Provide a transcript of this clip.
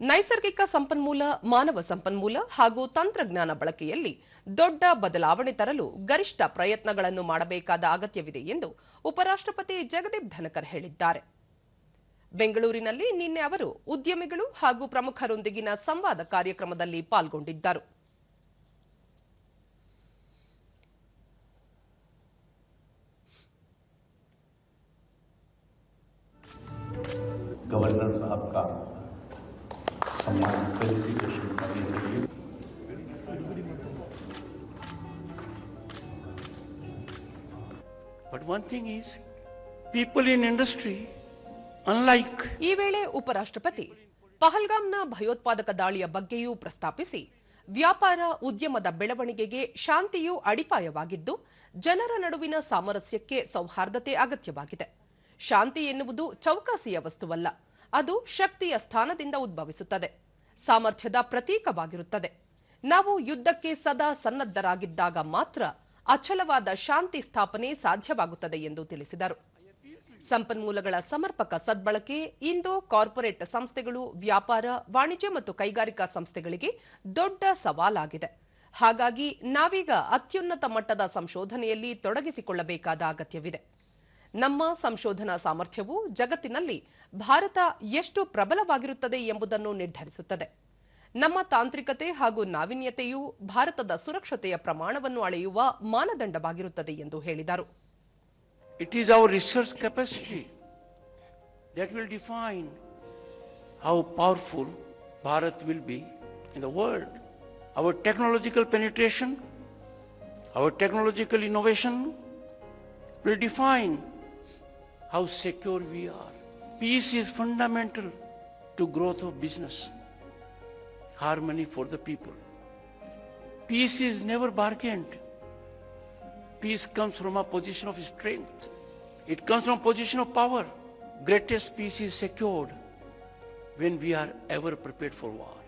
ನೈಸರ್ಗಿಕ ಸಂಪನ್ಮೂಲ ಮಾನವ ಸಂಪನ್ಮೂಲ ಹಾಗೂ ತಂತ್ರಜ್ಞಾನ ಬಳಕೆಯಲ್ಲಿ ದೊಡ್ಡ ಬದಲಾವಣೆ ತರಲು ಗರಿಷ್ಠ ಪ್ರಯತ್ನಗಳನ್ನು ಮಾಡಬೇಕಾದ ಅಗತ್ಯವಿದೆ ಎಂದು ಉಪರಾಷ್ಟ್ರಪತಿ ಜಗದೀಪ್ ಧನಕರ್ ಹೇಳಿದ್ದಾರೆ ಬೆಂಗಳೂರಿನಲ್ಲಿ ನಿನ್ನೆ ಅವರು ಉದ್ಯಮಿಗಳು ಹಾಗೂ ಪ್ರಮುಖರೊಂದಿಗಿನ ಸಂವಾದ ಕಾರ್ಯಕ್ರಮದಲ್ಲಿ ಪಾಲ್ಗೊಂಡಿದ್ದರು गवर्नर साहब का सम्मान फेलिसिटेशन करने के लिए But one thing is, people in industry, unlike ಈ ವೇಳೆ ಉಪರಾಷ್ಟ್ರಪತಿ ಪಹಲ್ಗಾಮ್ನ ಭಯೋತ್ಪಾದಕ ದಾಳಿಯ ಬಗ್ಗೆಯೂ ಪ್ರಸ್ತಾಪಿಸಿ ವ್ಯಾಪಾರ ಉದ್ಯಮದ ಬೆಳವಣಿಗೆಗೆ ಶಾಂತಿಯು ಅಡಿಪಾಯವಾಗಿದ್ದು ಜನರ ನಡುವಿನ ಸಾಮರಸ್ಯಕ್ಕೆ ಸೌಹಾರ್ದತೆ ಅಗತ್ಯವಾಗಿದೆ ಶಾಂತಿ ಎನ್ನುವುದು ಚೌಕಾಸಿಯ ವಸ್ತುವಲ್ಲ ಅದು ಶಕ್ತಿಯ ಸ್ಥಾನದಿಂದ ಉದ್ಭವಿಸುತ್ತದೆ. ಸಾಮರ್ಥ್ಯದ ಪ್ರತೀಕವಾಗಿರುತ್ತದೆ. ನಾವು ಯುದ್ಧಕ್ಕೆ ಸದಾ ಸನ್ನದ್ಧರಾಗಿದ್ದಾಗ ಮಾತ್ರ ಅಚಲವಾದ ಶಾಂತಿ ಸ್ಥಾಪನೆ ಸಾಧ್ಯವಾಗುತ್ತದೆ ಎಂದು ತಿಳಿಸಿದರು. ಸಂಪನ್ಮೂಲಗಳ ಸಮರ್ಪಕ ಸದ್ಬಳಕೆ, ಇಂದು ಕಾರ್ಪೊರೇಟ್ ಸಂಸ್ಥೆಗಳು, ವ್ಯಾಪಾರ, ವಾಣಿಜ್ಯ ಮತ್ತು ಕೈಗಾರಿಕಾ ಸಂಸ್ಥೆಗಳಿಗೆ ದೊಡ್ಡ ಸವಾಲಾಗಿದೆ. ಹಾಗಾಗಿ ನಾವೀಗ ಅತ್ಯುನ್ನತ ಮಟ್ಟದ ಸಂಶೋಧನೆಯಲ್ಲಿ ತೊಡಗಿಸಿಕೊಳ್ಳಬೇಕಾದ ಅಗತ್ಯವಿದೆ. ನಮ್ಮ ಸಂಶೋಧನಾ ಸಾಮರ್ಥ್ಯವು ಜಗತ್ತಿನಲ್ಲಿ ಭಾರತ ಎಷ್ಟು ಪ್ರಬಲವಾಗಿರುತ್ತದೆ ಎಂಬುದನ್ನು ನಿರ್ಧರಿಸುತ್ತದೆ. ನಮ್ಮ ತಾಂತ್ರಿಕತೆ ಹಾಗೂ ನಾವೀನ್ಯತೆಯು ಭಾರತದ ಸುರಕ್ಷತೆಯ ಪ್ರಮಾಣವನ್ನು ಅಳೆಯುವ ಮಾನದಂಡವಾಗಿರುತ್ತದೆ ಎಂದು ಹೇಳಿದರು. It is our research capacity that will define how powerful Bharat will be in the world our technological penetration our technological innovation will define how secure we are. Peace is fundamental to growth of business, harmony for the people. Peace is never bargained. Peace comes from a position of strength. It comes from a position of power. Greatest peace is secured when we are ever prepared for war.